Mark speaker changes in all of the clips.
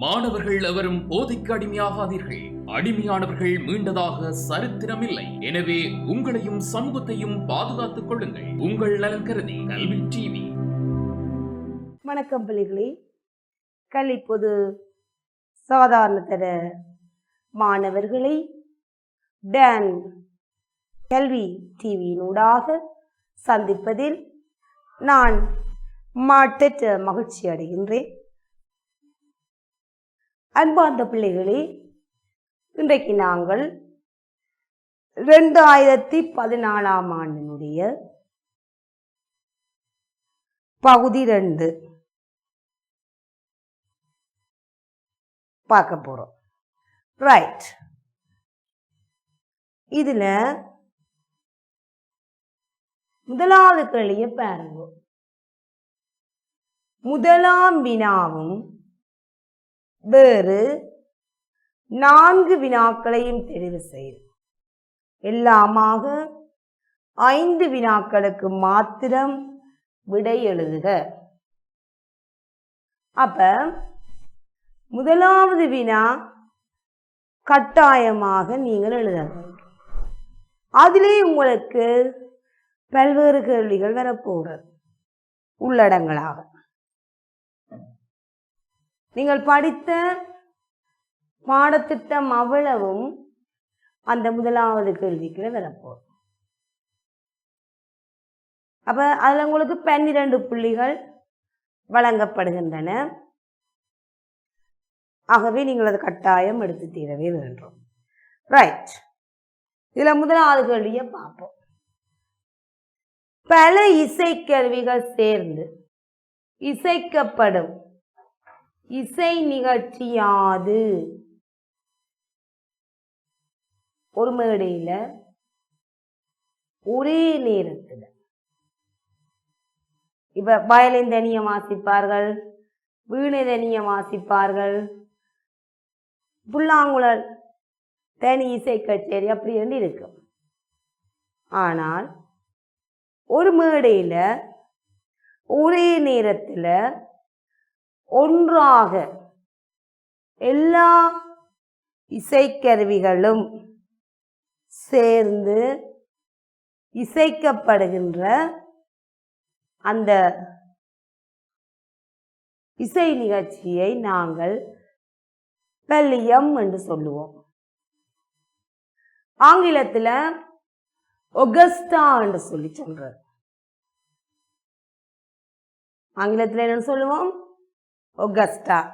Speaker 1: மாணவர்கள் எவரும் போதைக்கு அடிமையாகாதீர்கள். அடிமையானவர்கள் மீண்டதாக சரித்திரமில்லை. எனவே உங்களையும் சமூகத்தையும் பாதுகாத்துக் கொள்ளுங்கள். உங்கள் நலன் கருதி கல்வி டிவி.
Speaker 2: வணக்கம் பிள்ளைகளே. கல்வி பொது சாதாரணதர மாணவர்களை டேன் கல்வி டிவியினூடாக சந்திப்பதில் நான் மாட்டற்ற மகிழ்ச்சி அடைகின்றேன். அன்பார்ந்த பிள்ளைகளே இன்றைக்கு நாங்கள் ரெண்டாயிரத்தி பதினாலாம் ஆண்டினுடைய பகுதி ரெண்டு பார்க்க போகிறோம் ரைட் இதில் முதலாவது கேள்விய பாருங்க. முதலாம் வினாவும் வேறு நான்கு வினாக்களையும் தெரிவு செய்து. எல்லாமாக ஐந்து வினாக்களுக்கு மாத்திரம் விடை எழுதுக. அப்ப முதலாவது வினா கட்டாயமாக நீங்கள் எழுத வேண்டும் அதிலே உங்களுக்கு பல்வேறு கேள்விகள் வரப்போகிறது உள்ளடங்களாக நீங்கள் படித்த பாடத்திட்டம் அவ்வளவும் அந்த முதலாவது கேள்விக்குள்ள வரப்போகுது. அப்ப அதுல உங்களுக்கு பன்னிரண்டு புள்ளிகள் வழங்கப்படுகின்றன. ஆகவே நீங்கள் அது கட்டாயம் எடுத்து தீரவே வேண்டும். ரைட் இதுல முதலாவது கேள்வியை பார்ப்போம். பல இசைக்கருவிகள் சேர்ந்து இசைக்கப்படும் இசை நிகழ்ச்சி யாது ஒரு மேடையில ஒரே நேரத்தில் இப்ப வயலின் தனிய வாசிப்பார்கள் வீணை தனியை வாசிப்பார்கள். புல்லாங்குழல் தனி இசை கச்சேரி அப்படி என்று இருக்கும். ஆனால் ஒரு மேடையில் ஒரே நேரத்தில் ஒன்றாக எல்லா இசைக்கருவிகளும் சேர்ந்து இசைக்கப்படுகின்ற அந்த இசை நிகழ்ச்சியை நாங்கள் பெல்லியம் என்று சொல்லுவோம். ஆங்கிலத்தில் ஒகஸ்டா என்று சொல்லி சொல்றார். ஆங்கிலத்தில் என்னன்னு சொல்லுவோம்? ஒகஸ்டா.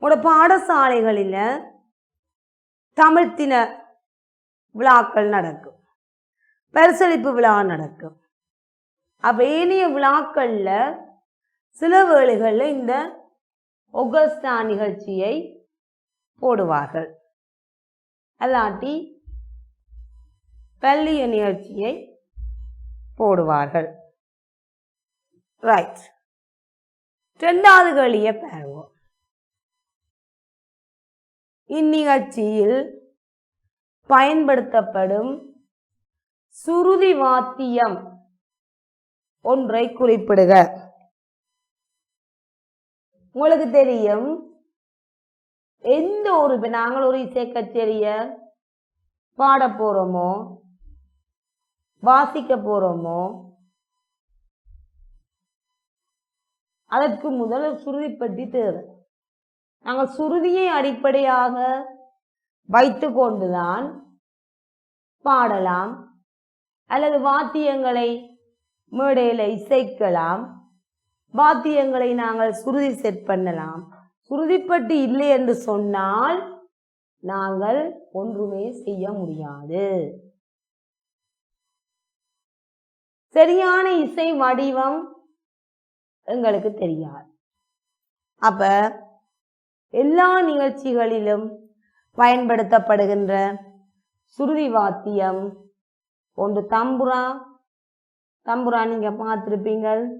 Speaker 2: உங்களோட பாடசாலைகளில் தமிழ்த்தின விழாக்கள் நடக்கும். பரிசளிப்பு விழா நடக்கும். அப்போ ஏனைய விழாக்களில் சில வேளைகளில் இந்த ஒகஸ்டா நிகழ்ச்சியை போடுவார்கள். அல்லாட்டி பள்ளிய நிகழ்ச்சியை போடுவார்கள். ரைட் ரெண்டாவது கேள்வியை பாருங்க இந்நிகழ்ச்சியில் பயன்படுத்தப்படும் சுருதி வாத்தியம் ஒன்றை குறிப்பிடுக. உங்களுக்கு தெரியும் எந்த ஒரு இப்போ நாங்கள் ஒரு இசை கச்சேரிய பாட போறோமோ வாசிக்க போறோமோ அதற்கு முதல் சுருதிப்பட்டி தேவை. நாங்கள் சுருதியை அடிப்படையாக வைத்து கொண்டுதான் பாடலாம். அல்லது வாத்தியங்களை மேடையில் இசைக்கலாம். வாத்தியங்களை நாங்கள் சுருதி செட் பண்ணலாம். சுருதிப்பட்டு இல்லை என்று சொன்னால் நாங்கள் ஒன்றுமே செய்ய முடியாது. சரியான இசை வடிவம் எங்களுக்கு தெரியாது. அப்ப எல்லா நிகழ்ச்சிகளிலும் பயன்படுத்தப்படுகின்ற சுருதி வாத்தியம் ஒன்று. தம்புரா. தம்புரா நீங்க பார்த்துருப்பீங்கள்.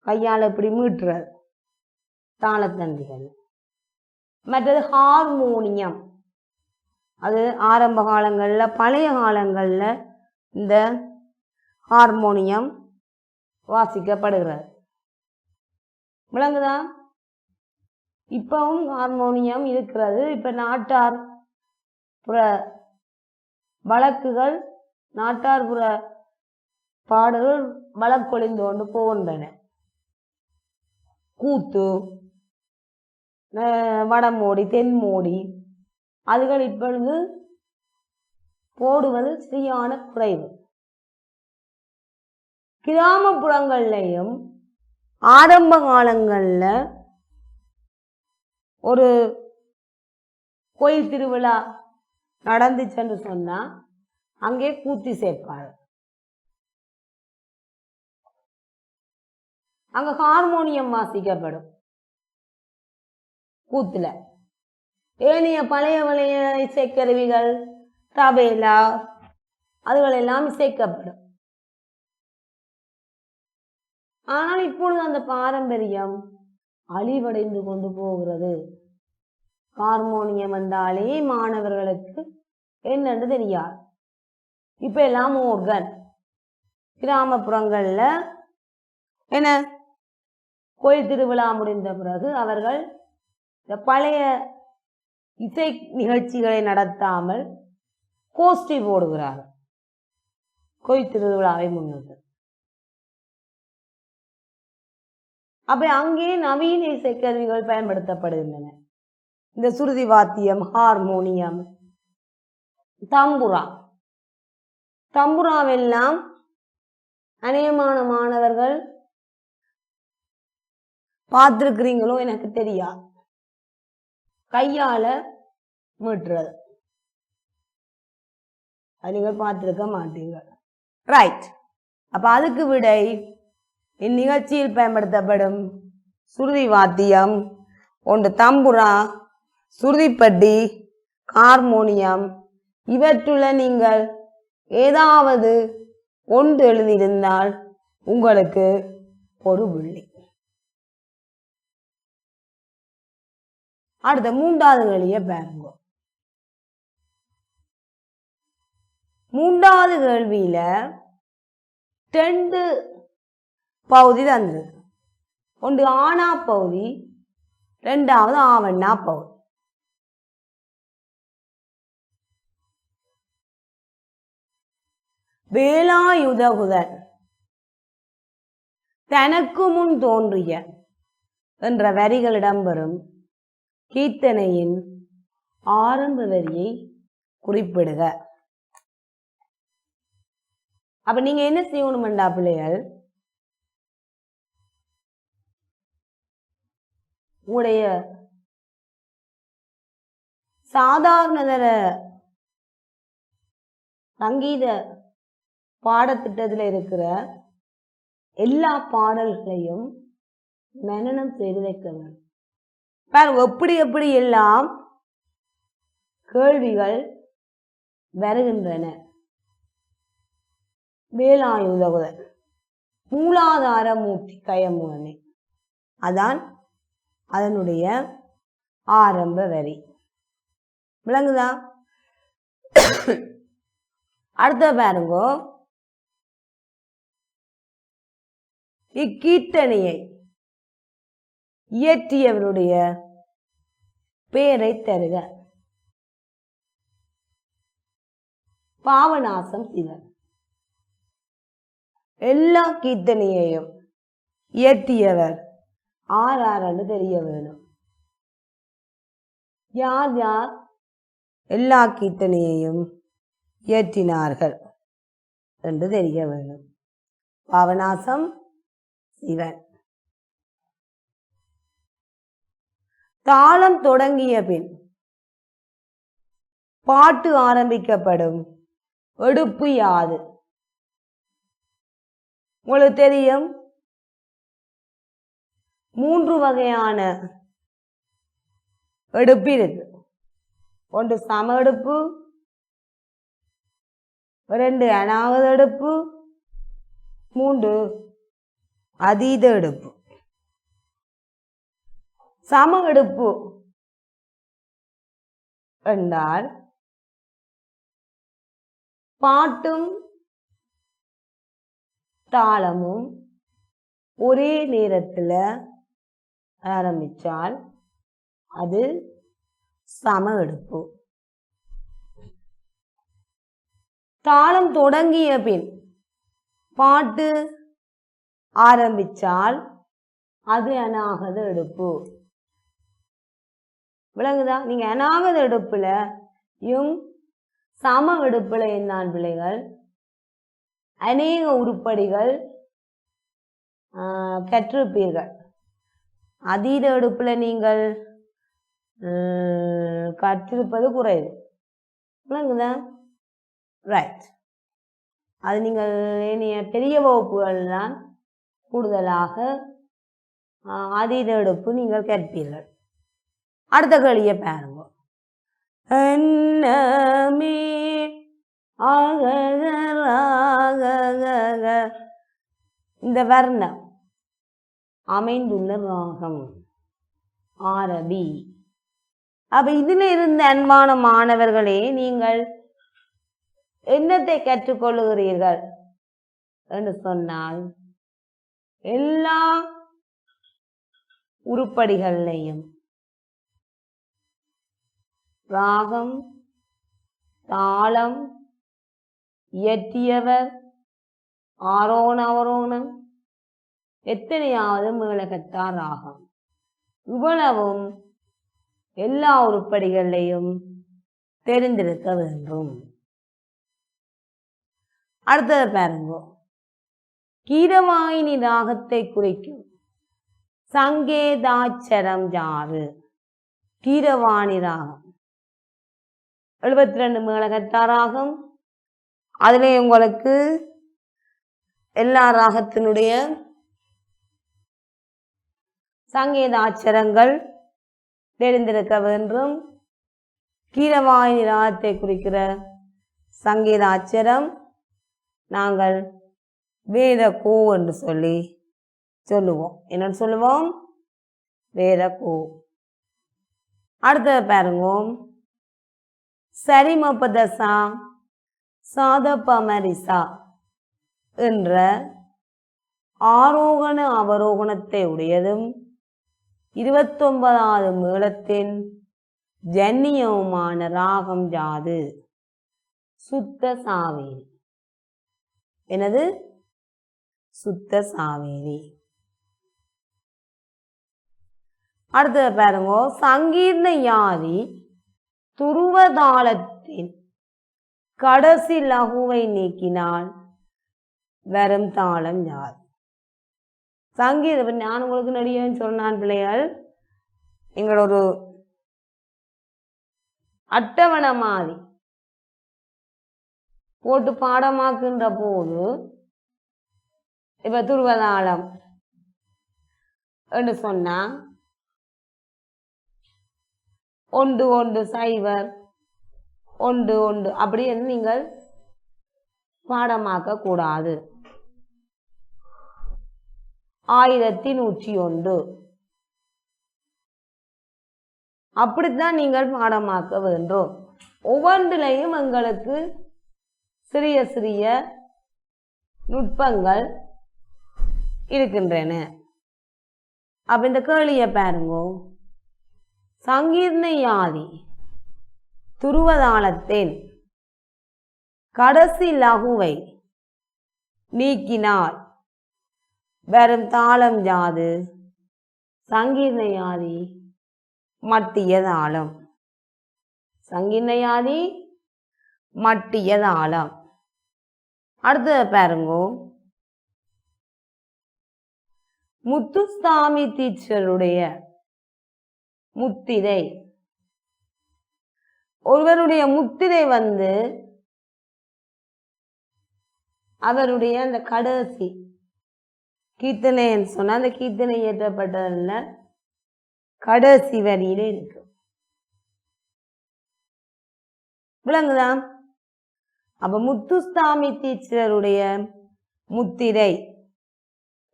Speaker 2: கையால் இப்படி மீட்டுறது. தாளத்தண்டிகள். மற்றது ஹார்மோனியம். அது ஆரம்ப காலங்களில் பழைய காலங்களில் இந்த ஹார்மோனியம் வாசிக்கப்படுகிறது. விளங்குதா? இப்பவும் ஹார்மோனியம் இருக்கிறது. இப்ப நாட்டார் புற வழக்குகள் நாட்டார்புற பாடல்கள் வழக்கொழிந்து கொண்டு போகின்றன. கூத்து வடமோடி தென்மோடி அதுகள் இப்பொழுது போடுவது சரியான குறைவு. கிராமப்புறங்கள்லையும் ஆரம்ப காலங்களில் ஒரு கோயில் திருவிழா நடந்துச்சுன்னு சொன்னால் அங்கே கூத்தி சேர்ப்பார் அங்கே ஹார்மோனியம் வாசிக்கப்படும் கூத்துல. ஏனைய பழைய பழைய இசைக்கருவிகள் தபேலா அதுகளெல்லாம் இசைக்கப்படும் ஆனால் இப்பொழுது அந்த பாரம்பரியம் அழிவடைந்து கொண்டு போகிறது. ஹார்மோனியம் வந்தாலே மாணவர்களுக்கு என்னன்னு தெரியாது. இப்ப எல்லாம் ஓர்கன் கிராமப்புறங்கள்ல என்ன? கோயில் திருவிழா முடிந்த பிறகு அவர்கள் இந்த பழைய இசை நிகழ்ச்சிகளை நடத்தாமல் கோஷ்டி போடுகிறார்கள். கோயில் திருவிழாவை முன்னிட்டு. அப்போ அங்கே நவீன இசைக்கருவிகள் பயன்படுத்தப்படுகின்றன. இந்த சுருதி வாத்தியம் ஹார்மோனியம் தம்புரா. தம்புராவெல்லாம் அநேகமான மாணவர்கள் பார்த்துருக்கிறீங்களோ எனக்கு தெரியாது. கையால மீட்டுறது. அது நீங்கள் பார்த்துருக்க மாட்டீங்க ரைட் அப்ப அதுக்கு விடை இந்நிகழ்ச்சியில் பயன்படுத்தப்படும் சுருதி வாத்தியம் ஒன்று தம்புரா சுருதிப்பட்டி ஹார்மோனியம் இவற்றுள்ள நீங்கள் ஏதாவது ஒன்று எழுதியிருந்தால் உங்களுக்கு ஒரு புள்ளி அடுத்த மூன்றாவது கேள்வியை பாருங்க. மூன்றாவது கேள்வியில டென்த்து பகுதி தந்திருக்கு. ஒன்று ஆனா பகுதி ரெண்டாவது ஆவண்ணா பகுதி வேலாயுதகுதன் தனக்கு முன் தோன்றிய என்ற வரிகள் இடம்பெறும் கீர்த்தனையின் ஆரம்ப வரியை குறிப்பிடுக. அப்ப நீங்க என்ன செய்யணுமெண்டா பிள்ளைகள்? உங்களுடைய சாதாரணதர சங்கீத பாடத்திட்டத்தில் இருக்கிற எல்லா பாடல்களையும் மனநம் செய்து வைக்க வேண்டும். பாருங்க எப்படி எப்படி எல்லாம் கேள்விகள் வருகின்றன. வேலாயுதகுதல் மூலாதார மூர்த்தி கயமுகனே அதான் அதனுடைய ஆரம்ப வரி. விளங்குதா? அடுத்த பாருங்க. இக்கீர்த்தனையை இயற்றியவருடைய பெயரை தருக. பாவநாசம் சிவன் எல்லா கீர்த்தனையையும் இயற்றியவர் ஆர் ஆர்ன்னு தெரிய வேணும். யார் யார்? எல்லா கீர்த்தனையையும் இயற்றினார்கள் என்று தெரிய வேணும். பாவநாசம் சிவன். தாளம் தொடங்கிய பின் பாட்டு ஆரம்பிக்கப்படும். எடுப்பு யாது? உங்களுக்கு தெரியும்? மூன்று வகையான எடுப்பு இருக்கு ஒன்று சம எடுப்பு ரெண்டு அனாவது எடுப்பு மூன்று அதீத எடுப்பு. சம எடுப்பு என்றால் பாட்டும் தாளமும் ஒரே நேரத்தில் ஆரம்பித்தால் அது சம எடுப்பு. தாளம் தொடங்கிய பின் பாட்டு ஆரம்பிச்சால் அது அநாகத எடுப்பு. விளங்குதா? நீங்க அநாகத எடுப்புல யும் சம எடுப்புல என்னான் பிள்ளைகள்? அநேக உருப்படிகள் ஆஹ், கற்றிருப்பீர்கள் அதீத எடுப்புல நீங்கள் கற்றிருப்பது குறைவு. விளங்குதா ரைட் அது நீங்கள் ஏனைய பெரிய வகுப்புகள் தான் கூடுதலாக அதீத எடுப்பு நீங்கள் கற்பீர்கள் அடுத்த கேள்வியை பாருங்க. அன்னமே ஆகராக இந்த வர்ணம். அமைந்துள்ள ராகம் ஆரபி. அப்ப இதுல இருந்த அன்பான மாணவர்களே நீங்கள் என்னத்தை கற்றுக்கொள்ளுகிறீர்கள்? என்று சொன்னால் எல்லா உருப்படிகள்லையும். ராகம் தாளம் இயற்றியவர் ஆரோண அவரோணம் எத்தனையாவது மேலகத்தார் ஆகும் இவ்வளவும் எல்லா உருப்படிகளையும் தெரிந்திருக்க வேண்டும். அடுத்தது பாருங்க. கீரவாயினி ராகத்தை குறிக்கும் சங்கேதாச்சரம் ஜாறு. கீரவாணி ராகம் எழுபத்தி ரெண்டு மேலகத்தாராகும் அதிலே உங்களுக்கு எல்லா ராகத்தினுடைய சங்கீதாட்சரங்கள் தெரிந்திருக்க வேண்டும். கீரவாயினி ராகத்தை குறிக்கிற சங்கீதாட்சரம் நாங்கள் வேத என்று சொல்லி சொல்லுவோம். என்னன்னு சொல்லுவோம்? வேத அடுத்தது பாருங்க சரிமபதசா சாதபமரிசா என்ற ஆரோகண அவரோகணத்தை உடையதும் இருபத்தொன்பதாவது மேளத்தின் ஜன்னியவுமான ராகம் ஜாது சுத்த சாவேரி. எனது சுத்த சாவேரி. அடுத்தது பாருங்க சங்கீர்ண யாதி துருவதாளத்தின் கடைசி லகுவை நீக்கினால் வரும் தாளம் யார் சங்கீத இப்ப நான் உங்களுக்கு நடிகன்னு சொன்னான் பிள்ளைகள் எங்களோட ஒரு அட்டவணை மாதிரி போட்டு பாடமாக்குன்ற போது இப்ப துருவதாளம் என்று சொன்னா ஒன்று ஒன்று சைவர் ஒன்று ஒன்று அப்படின்னு நீங்கள் பாடமாக்க கூடாது. ஆயிரத்தி நூற்றி ஒன்று. அப்படித்தான் நீங்கள் பாடமாக்க வேண்டும் ஒவ்வொன்றிலையும் எங்களுக்கு சிறிய சிறிய நுட்பங்கள் இருக்கின்றன. அப்ப இந்த கேளிய பாருங்க. சங்கீர்ண யாதி துருவதாளத்தின் கடைசி லகுவை நீக்கினார். வெறும் தாளம் யாது? சங்கீர்ண யாதி? மட்டிய தாளம். சங்கீர்ண மட்டிய தாளம். அடுத்தது பாருங்கோ. முத்துசாமி டீச்சருடைய முத்திரை. ஒருவருடைய முத்திரை வந்து அவருடைய அந்த கடைசி கீர்த்தனைன்னு சொன்னா அந்த கீர்த்தனை இயற்றப்பட்டதில் கடைசி வரியில இருக்கு. விளங்குதா? அப்ப முத்துஸ்தாமி டீச்சருடைய முத்திரை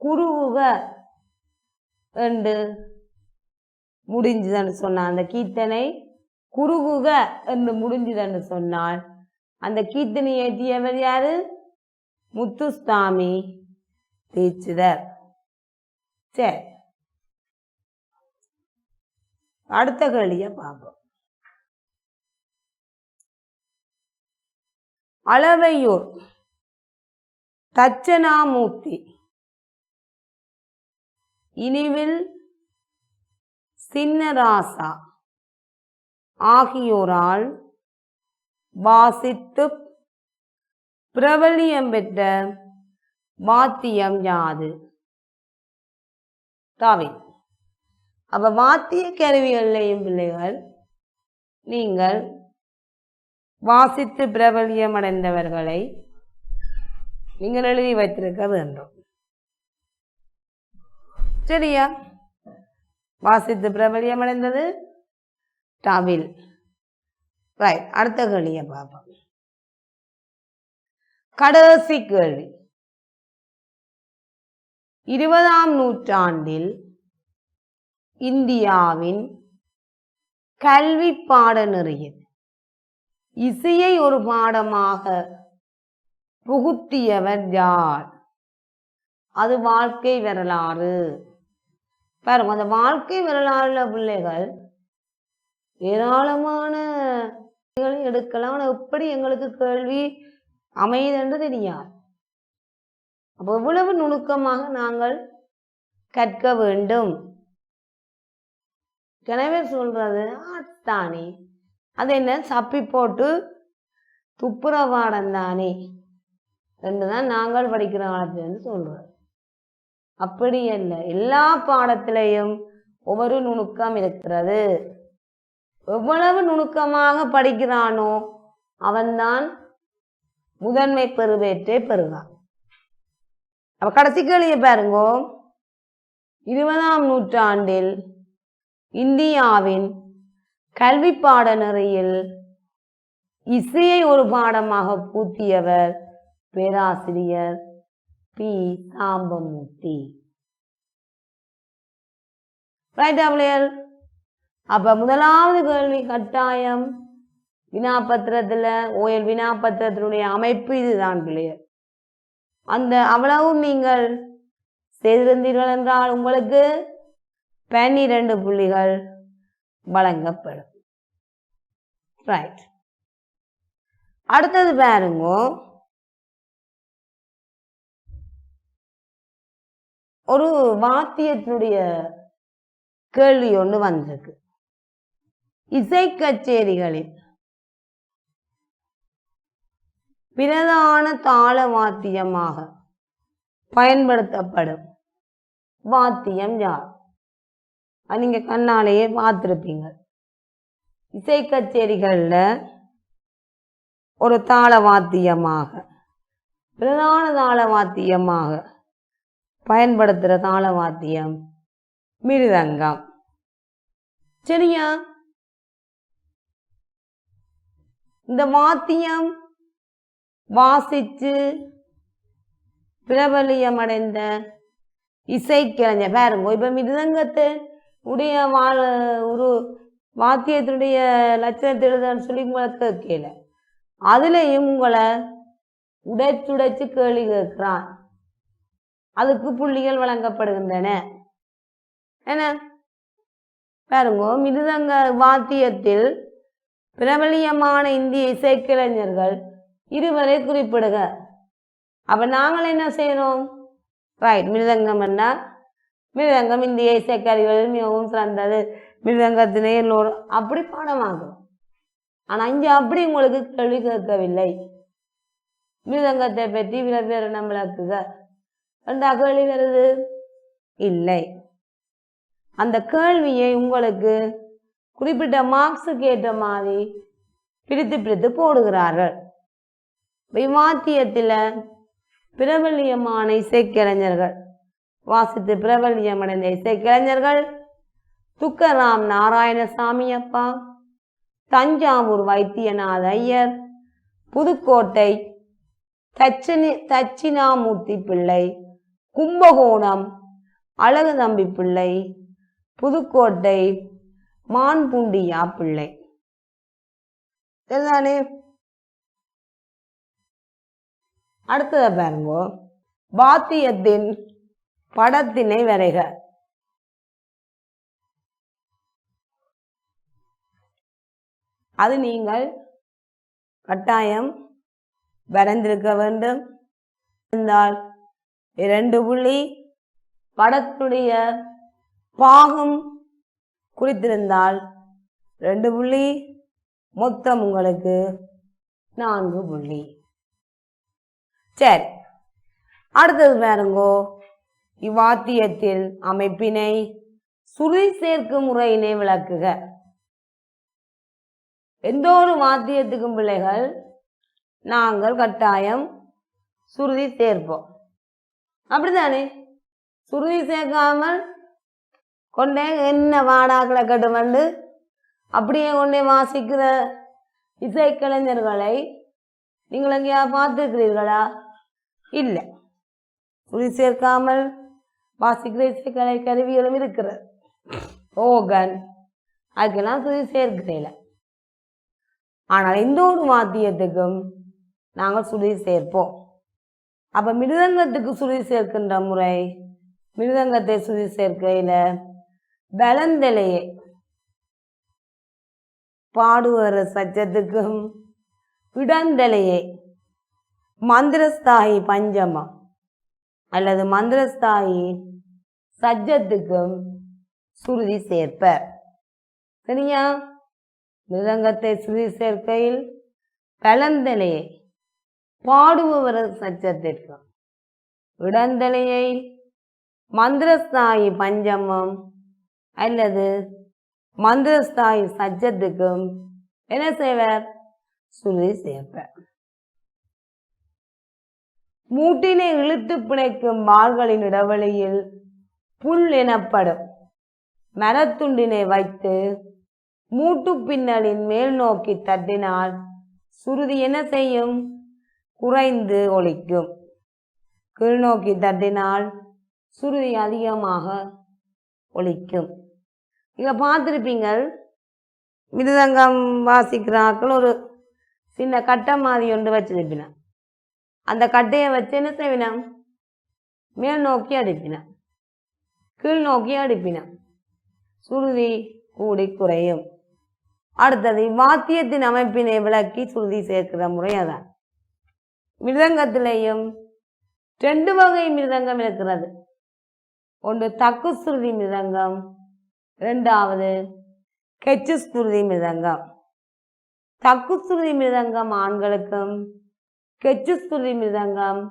Speaker 2: குருவுக என்று முடிஞ்சுதுன்னு சொன்னான் அந்த கீர்த்தனை குருகுக என்று முடிஞ்சுதுன்னு சொன்னால் அந்த கீர்த்தனை ஏற்றியவர் யாரு? முத்துஸ்தாமி தீட்சிதர் சரி அடுத்த கேள்விய பார்ப்போம். அளவையூர். தட்சணாமூர்த்தி. இனிவில் சின்னராசா. ஆகியோரால் வாசித்து பிரபலியம் பெற்ற வாத்தியம் யாது? தாவி. அப்ப வாத்திய கருவிகள்லையும் பிள்ளைகள் நீங்கள் வாசித்து பிரபல்யம் அடைந்தவர்களை நீங்கள் எழுதி வைத்திருக்க வேண்டும். சரியா? வாசித்து பிரபல்யம் அடைந்தது தமிழ் ரைட் அடுத்த கேள்வியை பார்ப்போம். கடைசி கேள்வி. இருபதாம் நூற்றாண்டில் இந்தியாவின் கல்வி பாட நெறியது. இசையை ஒரு பாடமாக புகுத்தியவர் யார்? அது வாழ்க்கை வரலாறு. பாருங்க அந்த வாழ்க்கை வரலாறுல பிள்ளைகள் ஏராளமான எடுக்கலாம். ஆனால் எப்படி எங்களுக்கு கேள்வி அமையுதுன்று தெரியாது. அப்போ எவ்வளவு நுணுக்கமாக நாங்கள் கற்க வேண்டும். எனவே சொல்றது தானே அது என்ன சப்பி போட்டு துப்புர பாடம் தானே? என்று தான் நாங்கள் படிக்கிற காலத்துலேருந்து சொல்றோம் அப்படி அல்ல எல்லா பாடத்திலையும் ஒவ்வொரு நுணுக்கம் இருக்கிறது. எவ்வளவு நுணுக்கமாக படிக்கிறானோ அவன்தான் முதன்மை பெறுவேற்றை பெறுவான். அப்ப கடைசி கேள்வியை பாருங்கோ. இருபதாம் நூற்றாண்டில் இந்தியாவின் கல்வி பாடநெறியில் இசையை ஒரு பாடமாக பூத்தியவர் பேராசிரியர் பி. சாம்பமூர்த்தி. ரைட்டா பிள்ளையர் அப்ப முதலாவது கேள்வி கட்டாயம். வினாபத்திரத்துல ஓயல் வினாபத்திரத்தினுடைய அமைப்பு இதுதான் பிள்ளையர். அந்த அவ்வளவும் நீங்கள் செய்திருந்தீர்கள் என்றால் உங்களுக்கு பன்னிரண்டு புள்ளிகள் வழங்கப்படும். ரைட் அடுத்தது பாருங்க. ஒரு வாத்தியத்தினுடைய கேள்வி ஒன்று வந்திருக்கு. இசை கச்சேரிகளில் பிரதான தாள வாத்தியமாக பயன்படுத்தப்படும். வாத்தியம் யார்? அது நீங்க கண்ணாலேயே பார்த்துருப்பீங்க. இசை கச்சேரிகளில் ஒரு தாள வாத்தியமாக பிரதான தாள வாத்தியமாக பயன்படுத்துகிற தாள வாத்தியம் மிருதங்கம். சரியா? இந்த வாத்தியம் வாசித்து பிரபலியமடைந்த இசைக்கலைஞர் பாருங்க இப்போ மிருதங்கத்தை உடைய வாழ் ஒரு வாத்தியத்தினுடைய லட்சணத்தை எழுதுன்னு சொல்லி உங்களை கேட்கல அதுலேயும் உங்களை உடைச்சுடைச்சு கேள்வி கேட்கிறான். அதுக்கு புள்ளிகள் வழங்கப்படுகின்றன. என்ன? பாருங்க மிருதங்க வாத்தியத்தில் பிரபலியமான இந்திய இசைக்கலைஞர்கள் இருவரை குறிப்பிடுக. அப்ப நாங்கள் என்ன செய்யணும்? ரைட் மிருதங்கம் என்ன மிருதங்கம் இந்திய இசைக்கருவிகள் மிகவும் சிறந்தது. மிருதங்கத்தினை எல்லோரும் அப்படி பாடமாகும். ஆனா இங்க அப்படி உங்களுக்கு கேள்வி கேட்கவில்லை. மிருதங்கத்தை பற்றி விளம்பரம் விளக்குக. ரெண்டா கேள்வி வருது? இல்லை. அந்த கேள்வியை உங்களுக்கு குறிப்பிட்ட மார்க்ஸுக்கு ஏற்ற மாதிரி பிரித்து பிரித்து போடுகிறார்கள். விவாத்தியத்தில் பிரபல்யமான இசைக்கலைஞர்கள் வாசித்து பிரபல்யமடைந்த இசைக்கலைஞர்கள் துக்கராம் நாராயணசாமி அப்பா தஞ்சாவூர் வைத்தியநாத ஐயர் புதுக்கோட்டை தச்சினி தட்சிணாமூர்த்தி பிள்ளை கும்பகோணம் அழகுதம்பி பிள்ளை புதுக்கோட்டை மான்புண்டியா பிள்ளை. சரிதானே அடுத்ததை பாருங்க. பாத்தியத்தின் படத்தினை வரைக. அது நீங்கள் கட்டாயம் வரைந்திருக்க வேண்டும். இருந்தால் இரண்டு புள்ளி படத்துடைய பாகம் குறித்திருந்தால் ரெண்டு புள்ளி மொத்தம் உங்களுக்கு நான்கு புள்ளி. சரி. அடுத்தது பாருங்கோ. இவ்வாத்தியத்தில் அமைப்பினை சுருதி சேர்க்கும் முறையினை விளக்குக. எந்த ஒரு வாத்தியத்துக்கும் பிள்ளைகள் நாங்கள் கட்டாயம் சுருதி சேர்ப்போம். அப்படித்தானே? சுருதி சேர்க்காமல் கொண்டே என்ன வாடாக்களை கட்டுமண்டு? வந்து அப்படியே கொண்டே வாசிக்கிற இசைக்கலைஞர்களை நீங்கள் எங்கேயா பார்த்துருக்கிறீர்களா? இல்லை. சுழி சேர்க்காமல் வாசிக்கிற இசைக்கலை கருவிகளும் இருக்கிறது. ஓகன். அதுக்கெல்லாம் சுருதி சேர்க்கிறேன் ஆனால் எந்த ஒரு வாத்தியத்துக்கும் நாங்கள் சுழி சேர்ப்போம். அப்போ மிருதங்கத்துக்கு சுருதி சேர்க்கின்ற முறை மிருதங்கத்தை சுழி சேர்க்கையில் பலந்தலையே பாடுவர சச்சத்துக்கும் இடந்தலையே மந்திரஸ்தாயி பஞ்சமம் அல்லது மந்திரஸ்தாயி சஜ்ஜத்துக்கும் சுருதி சேர்ப்பர் சரியா? மிருதங்கத்தை சுருதி சேர்க்கையில் பலந்தலையை பாடுபவர் சஜ்ஜத்திற்கும். விடந்தலையை மந்திரஸ்தாயி பஞ்சமம் அல்லது மந்திரஸ்தாயி சஜ்ஜத்துக்கும் என்ன செய்வர்? சுருதி சேர்ப்பர். மூட்டினை இழுத்து பிணைக்கும் மார்களின் இடைவெளியில் புல் எனப்படும் மரத்துண்டினை வைத்து மூட்டு பின்னலின் மேல் நோக்கி தட்டினால் சுருதி என்ன செய்யும்? குறைந்து ஒழிக்கும் கீழ்நோக்கி தட்டினால் சுருதி அதிகமாக ஒழிக்கும் இதை பார்த்துருப்பீங்கள் மிருதங்கம் வாசிக்கிறாக்கள் ஒரு சின்ன கட்டை மாதிரி ஒன்று வச்சிருப்பினா அந்த கட்டையை வச்சு என்ன செய்வினான்? மேல் நோக்கி அடிப்பினான். கீழ் நோக்கி அடிப்பினான். சுருதி கூடி குறையும். அடுத்தது வாத்தியத்தின் அமைப்பினை விளக்கி சுருதி சேர்க்கிற முறை அதான் மிருதங்கத்திலேயும் ரெண்டு வகை மிருதங்கம் இருக்கிறது. ஒன்று தக்கு சுருதி மிருதங்கம் ரெண்டாவது கெச்சு சுருதி மிருதங்கம். தக்கு சுருதி மிருதங்கம் ஆண்களுக்கும் கெச்சு மிருதங்கம்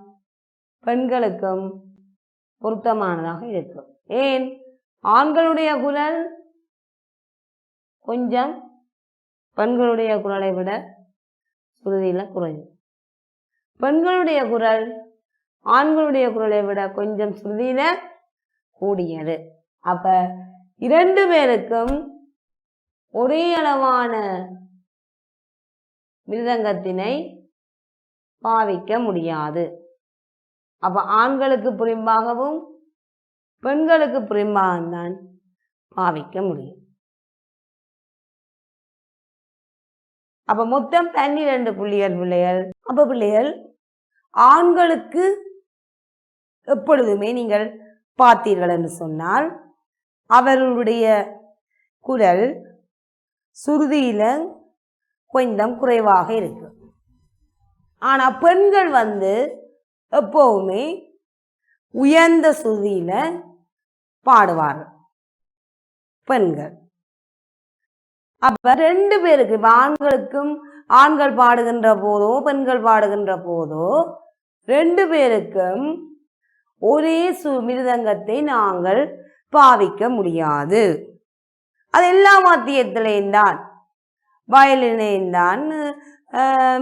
Speaker 2: பெண்களுக்கும் பொருத்தமானதாக இருக்கும். ஏன்? ஆண்களுடைய குரல் கொஞ்சம் பெண்களுடைய குரலை விட சுருதியில் குறையும். பெண்களுடைய குரல் ஆண்களுடைய குரலை விட கொஞ்சம் சுருதியில கூடியது. அப்ப இரண்டு பேருக்கும் ஒரே அளவான மிருதங்கத்தினை பாவிக்க முடியாது. அப்போ ஆண்களுக்கு புரிம்பாகவும் பெண்களுக்கு புரிம்பாகத்தான் பாவிக்க முடியும். அப்போ மொத்தம் பன்னிரெண்டு புள்ளிகள் பிள்ளைகள். அப்போ பிள்ளைகள் ஆண்களுக்கு எப்பொழுதுமே நீங்கள் பார்த்தீர்கள் என்று சொன்னால் அவர்களுடைய குரல் சுருதியில் கொஞ்சம் குறைவாக இருக்கும். ஆனால் பெண்கள் வந்து எப்போவுமே உயர்ந்த சுதியில் பாடுவார்கள். பெண்கள். அப்ப ரெண்டு பேருக்கு ஆண்களுக்கும் ஆண்கள் பாடுகின்ற போதோ பெண்கள் பாடுகின்ற போதோ ரெண்டு பேருக்கும் ஒரே சு மிருதங்கத்தை நாங்கள் பாவிக்க முடியாது. அது எல்லா மத்தியத்திலேயும் தான் வயலினையும் தான்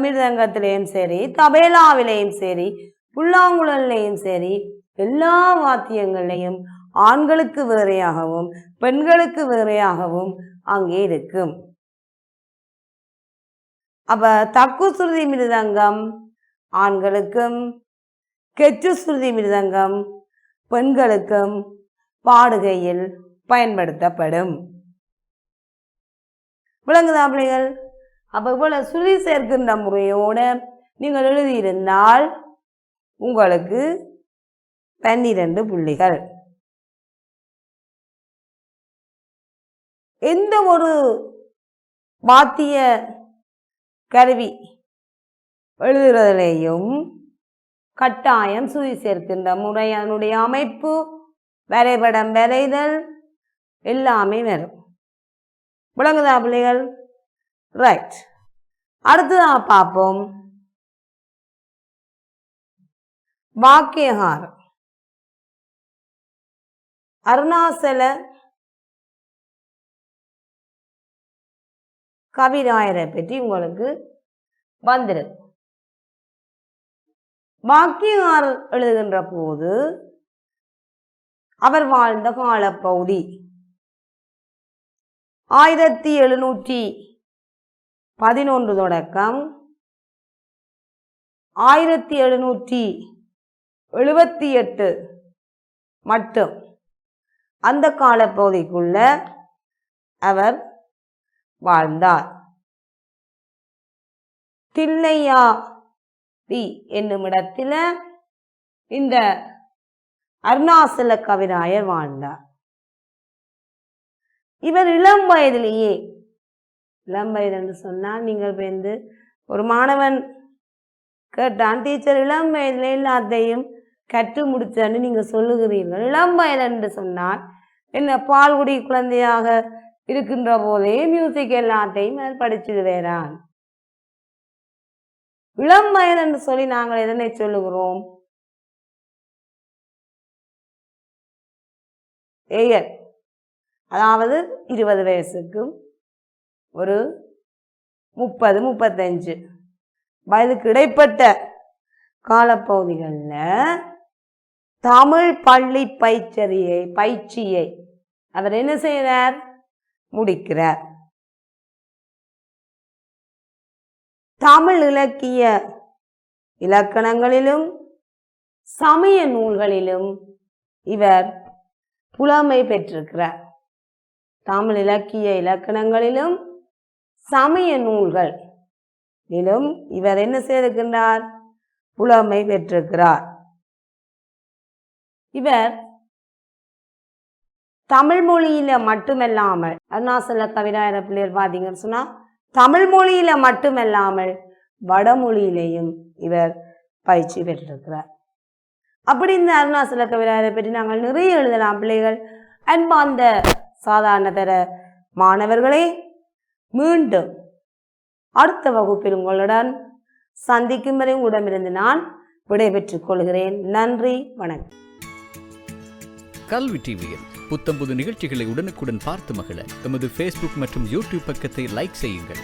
Speaker 2: மிருதங்கத்திலையும் சரி தபேலாவிலையும் சரி புல்லாங்குழல்லையும் சரி எல்லா வாத்தியங்களையும் ஆண்களுக்கு வேறையாகவும் பெண்களுக்கு வேறையாகவும் அங்கே இருக்கும். அப்ப தக்கு சுருதி மிருதங்கம் ஆண்களுக்கும் கெச்சு சுருதி மிருதங்கம் பெண்களுக்கும் பாடுகையில் பயன்படுத்தப்படும். விளங்குதா பிள்ளைகள்? அப்போ இவ்வளவு சுழி சேர்க்கின்ற முறையோடு நீங்கள் எழுதியிருந்தால் உங்களுக்கு பன்னிரண்டு புள்ளிகள். எந்த ஒரு வாத்திய கருவி எழுதுறதுலேயும் கட்டாயம் சுழி சேர்க்கின்ற முறை அதனுடைய அமைப்பு வரைபடம் வரைதல் எல்லாமே வரும். விளங்குதா பிள்ளைகள்? ரைட் அடுத்ததாக பார்ப்போம். வாக்கியகாரம் அருணாசல கவிராயரை பற்றி உங்களுக்கு வந்துடுது வாக்கியார் எழுதுகின்ற போது அவர் வாழ்ந்த காலப்பகுதி ஆயிரத்தி எழுநூற்றி பதினொன்று தொடக்கம். ஆயிரத்தி எழுநூற்றி எழுபத்தி எட்டு மட்டும். அந்த காலப்பகுதிக்குள்ள அவர் வாழ்ந்தார். தில்லையா தி என்னும் இடத்துல இந்த அருணாசல கவிராயர் வாழ்ந்தார். இவர் இளம் வயதிலேயே இளம் வயது என்று சொன்னால் நீங்கள் வந்து ஒரு மாணவன் கேட்டான் டீச்சர் இளம் வயதில் எல்லாத்தையும் கற்று முடிச்சன்னு நீங்கள் சொல்லுகிறீர்கள். இளம் வயது என்று சொன்னால் என்ன பால்குடி குழந்தையாக இருக்கின்ற போதே மியூசிக் எல்லாத்தையும் அவர் இளம் வயது என்று சொல்லி நாங்கள் எதனை சொல்லுகிறோம்? ஏயர். அதாவது இருபது வயசுக்கும் ஒரு முப்பது முப்பத்தஞ்சு. வயதுக்கு இடைப்பட்ட காலப்பகுதிகளில் தமிழ் பள்ளி பயிற்சியை பயிற்சியை அவர் என்ன செய்கிறார் முடிக்கிறார். தமிழ் இலக்கிய இலக்கணங்களிலும் சமய நூல்களிலும் இவர் புலமை பெற்றிருக்கிறார். தமிழ் இலக்கிய இலக்கணங்களிலும் சமய நூல்கள். நூல்களிலும் இவர் என்ன செய்திருக்கின்றார்? புலமை பெற்றிருக்கிறார். இவர் தமிழ் மொழியில மட்டுமல்லாமல் அருணாசல கவிராயர பிள்ளையர் பார்த்தீங்கன்னு சொன்னா தமிழ் மொழியில மட்டுமல்லாமல் வடமொழியிலையும் இவர் பயிற்சி பெற்றிருக்கிறார். அப்படி இந்த அருணாசல கவிராயரை பற்றி நாங்கள் நிறைய எழுதலாம். பிள்ளைகள் அன்பார்ந்த சாதாரண தர மாணவர்களே மீண்டும் அடுத்த வகுப்பில் உங்களுடன் சந்திக்கும் வரை உடமிருந்து நான் விடைபெற்றுக் கொள்கிறேன். நன்றி வணக்கம்.
Speaker 3: கல்வி டிவியில் புத்தம்புது நிகழ்ச்சிகளை உடனுக்குடன் பார்த்து மகிழ எமது ஃபேஸ்புக் மற்றும் யூடியூப் பக்கத்தை லைக் செய்யுங்கள்.